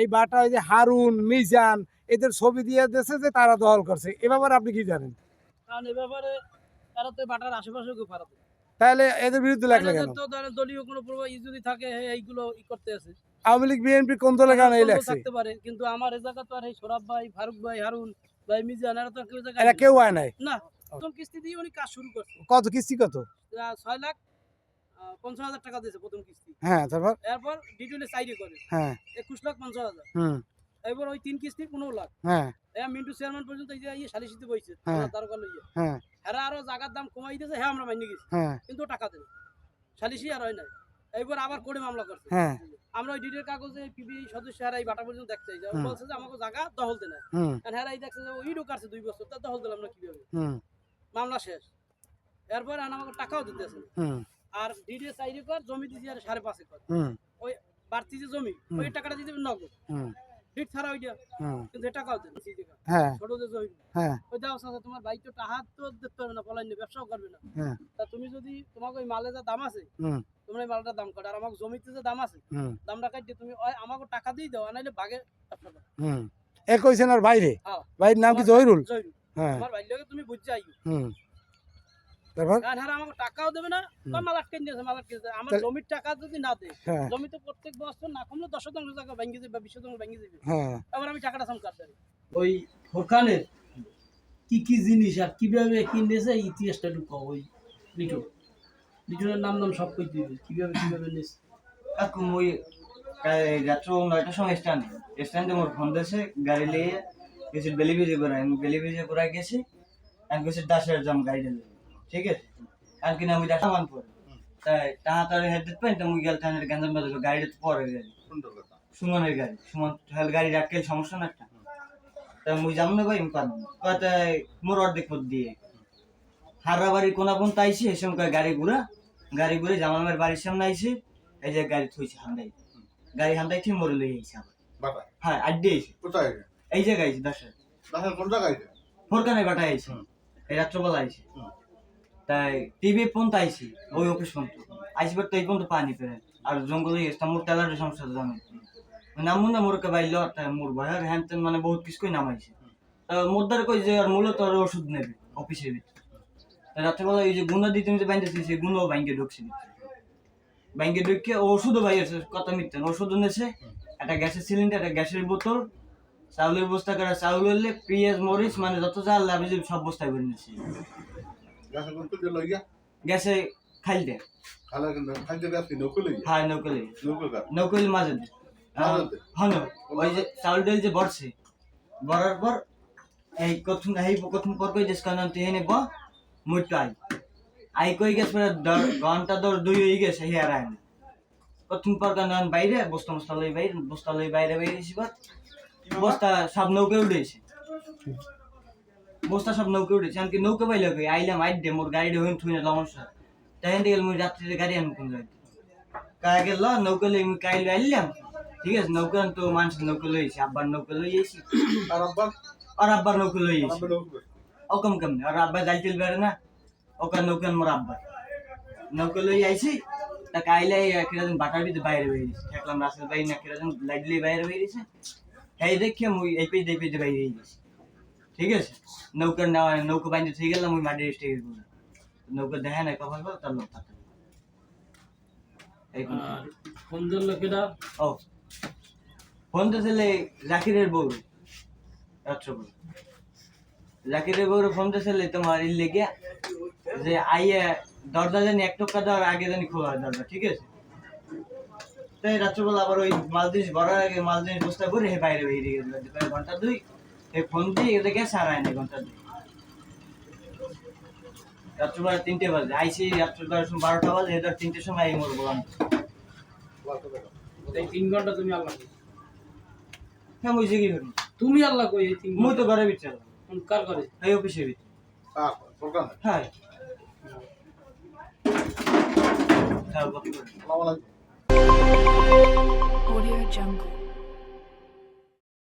এই বাটা ওই যে হারুন মিজান এদের ছবি দিয়ে দিয়েছে যে তারা দখল করছে। এ ব্যাপারে আপনি কি জানেন? কারণ এ ব্যাপারে তারা তো বাটার আশেপাশে কেউ পারাতো তাহলে এদের বিরুদ্ধে লাগলে কেন? তো দলীয় কোনো প্রভাব যদি থাকে এইগুলো ই করতে আছে। আওয়ামী লীগ বিএনপি কোন দলে কেন এই লাগছে থাকতে পারে কিন্তু আমার এই জায়গা তো আর এই সরাব ভাই ফারুক ভাই হারুন ভাই মিজান এরা তো কেউ জায়গায় এরা কেউ আয় নাই? না প্রথম কিস্তি দিয়ে উনি কাজ শুরু করছে। কত কিস্তি কত? আহ, ছয় লাখ আহ, পঞ্চাশ হাজার টাকা দিয়েছে প্রথম কিস্তি। হ্যাঁ তারপর? এরপর ডিটেলে সাইডে করে। হ্যাঁ। একুশ লাখ পঞ্চাশ হাজার। হুম। এবার ওই তিন কিস্তি পনেরো লাখ। হ্যাঁ। মিন্টু চেয়ারম্যান পর্যন্ত এই যে ইয়ে সালিসিতে বইছে হ্যাঁ। তারকা হ্যাঁ। এরা আরও জায়গার দাম কমাই দিয়েছে হ্যাঁ আমরা মাইনে গেছি। হ্যাঁ। কিন্তু টাকা দেবে সালিসি আর হয় নাই। এইবার আবার কোর্টে মামলা করছে। হ্যাঁ। আমরা ওই ডিটের কাগজে পিবি সদস্য এরা এই বাটা পর্যন্ত দেখতে চাই। বলছে যে আমাকে জায়গা দখল দেয় না। কারণ হ্যাঁ এই দেখছে যে ওই ঢোকারছে দুই বছর তার দখল দিলাম না কীভাবে? মামলা শেষ। এরপর আমাকে টাকাও দিতেছে আর ডিডি সাইডে কর জমি দিয়েছি আর সাড়ে পাঁচে কর। হুম। ওই বাড়তি যে জমি ওই টাকাটা দেবেন নগদ। ডিট ছাড়া ওইটা কিন্তু দেন হ্যাঁ। ছোট যে জমি। হ্যাঁ। ওই দাও চাচা তোমার বাইক তো টাকা তো দিতে পারবে না পলাই ব্যবসাও করবে না। হ্যাঁ। তা তুমি যদি তোমাকে ওই মালে যা দাম আছে তোমরা এই মালটার দাম কাটো আর আমাকে জমিতে যে দাম আছে দামটা কাটিয়ে তুমি ওই আমাকে টাকা দিয়ে দাও নাইলে ভাগে ব্যবসা করো। এ কইছেন আর বাইরে। বাইরের নাম কি জহিরুল? হ্যাঁ। আমার লোকে তুমি বুঝতে আইও। হুম। তারপর? হ্যাঁ আমাকে টাকাও দেবে না হুম। বা মাল আটকে নিয়েছে মাল আটকে আমার জমির টাকা যদি না দেয় হ্যাঁ। জমি তো প্রত্যেক বছর না কমলে দশ শতাংশ টাকা ভেঙে যাবে বিশ শতাংশ ভেঙে যাবে হ্যাঁ। আবার আমি টাকাটা সাম কাটতে ওই ফোরকানের কি কি জিনিস আর কীভাবে কিনেছে ইতিহাসটা একটু ওই লিটন লিটনের নাম নাম সব কই দিবে কীভাবে কীভাবে নিয়েছে কাকু মুই রাত্র নয়টার সময় স্ট্যান্ড স্ট্যান্ডে মোর ফোন দিয়েছে গাড়ি লিয়ে গেছি বেলিভিজি করে আমি বেলিভিজি করে গেছি আমি গেছি দাসের জম গাড়ি ঠিক আছে? আর কিনা আমি সামান পরে। তাই টাকা তার হেড পারি তো মুই গেল থানের গেঞ্জাম বাজার গাড়িটা তো পরে গাড়ি সুমনের গাড়ি সুমন হেল গাড়ি রাখলে সমস্যা না একটা? তা মুই যাম না ভাই আমি পারব মোর অর্ধেক পথ দিয়ে। হাররা বাড়ি কোনা আইসি এই সময় কয় গাড়ি ঘুরা। গাড়ি ঘুরে জামালের বাড়ির সামনে আইসি এই যে গাড়ি থইছে হান্দাই। গাড়ি হান্দাই ঠিক মরে লই আইছে আবার। বাটা হ্যাঁ আড্ডি আইছে। কোথায়? এই জায়গায় আইছে দশ দাসের কোন জায়গায়? ফোরকানে বাটা আইছে। এই রাত্রবেলা আইছে। তাই টিভি পর্যন্ত আইছি, ওই অফিস পর্যন্ত। আইসবার তো এই পর্যন্ত পানি পেরে আর জঙ্গলে গেছে মোর তেলার সমস্যা জানো নামু না মোরকে বাইল মোর ভয়ের হ্যান ত্যান মানে বহুত কিছু কই নামাইছে। মোদ্দার কই যে আর মূলত আর ওষুধ নেবে, অফিসের ভিতরে। রাত্রেবেলা এই যে গুণা দিতে তুমি যে বাইন্ডেছি সেই গুণও ব্যাংকে ঢুকছে ব্যাংকে ঢুকে ওষুধও ভাই আছে, কথা মিথ্যা ওষুধও এনেছে একটা গ্যাসের সিলিন্ডার, একটা গ্যাসের বোতল, চাউলের বস্তা করে চাউল পেঁয়াজ, মরিচ মানে যত চাল লাগে সব বস্তায় ভরে নিয়েছে গাছের কোন তুলে লইয়া গ্যাসে খাইলতে খালা কিন্তু খাইতে গাছ কি নৌকো লইয়া হ্যাঁ নৌকো মাঝে? হন ওই যে চাউল ডাল যে বড়ছে বড়ার পর এই কথম এই কথম পর কই দেশ কানন তুই এনে ব মুট্টু আই আই কই গেছ পরে দর- ঘণ্টা দর দুই হয়ে গেছে হিয়ার আই কথম পর কানন বাইরে বস্তা মস্তা লই বাইরে বস্তা লই বাইরে বাইরে বস্তা সব নৌকে উঠেছে বস্তা সব নৌকে উঠেছে। আমি নৌকে পাইলে কই? আইলাম আই দে মোর গাড়ি হইন থুই না সমস্যা তাই হেন গেল মুই রাত্রিতে গাড়ি আনব কোন যাই কায় গেল নৌকা লই মুই কাইল আইলাম। ঠিক আছে নৌকা তো মানুষ নৌকা লইছি আব্বার নৌকা লই আইছি। আর আব্বা? আর আব্বার নৌকা লই আইছি। নৌকো। ওকম কম আর আব্বা যাইতেল বেড়ে না ওকার নৌকান মোর আব্বা নৌকা লই আইছি তা কাইলে কীরকম বাটার ভিতরে বাইরে বেরিয়েছে দেখলাম রাস্তার বাইরে না কীরকম লাইটলি বাইরে বেরিয়েছে এই দেখে মুই এই পেজ এই পেজে বাইরে গেছি। ঠিক আছে? নৌকার নেওয়া নৌকা বাইরে ঠিক গেলাম মুই মাটির স্টেজ করে নৌকা দেখে না কখন গেল তার লোক আর লোকেরা ও। ফোন তো ছেলে জাকিরের বউ রাত্রপুর জাকিরের বউর ফোন তো ছেলে তোমার লেগে যে আইয়ে দরজা জানি এক টক্কা দেওয়ার আগে জানি খোলা দরজা ঠিক আছে? তাই রাত্রবেলা আবার ওই মাল জিনিস ভরার আগে মাল জিনিস বস্তা করে হে বাইরে বেরিয়ে গেল ঘণ্টা দুই। হে ফোন দিয়ে এদের গ্যাস হারায় না ঘণ্টা দুই। রাত্রবেলা তিনটে বাজে। আইসি রাত্রবেলা সময় বারোটা বাজে এদের তিনটের সময় এই মোর বাটা তিন ঘণ্টা তুমি আল্লাহ। হ্যাঁ মুই জিগি করি তুমি আল্লাহ কই এই তিন মুই তো ঘরে? বিচার কার করে এই অফিসে নাই। হ্যাঁ। Audio Jungle.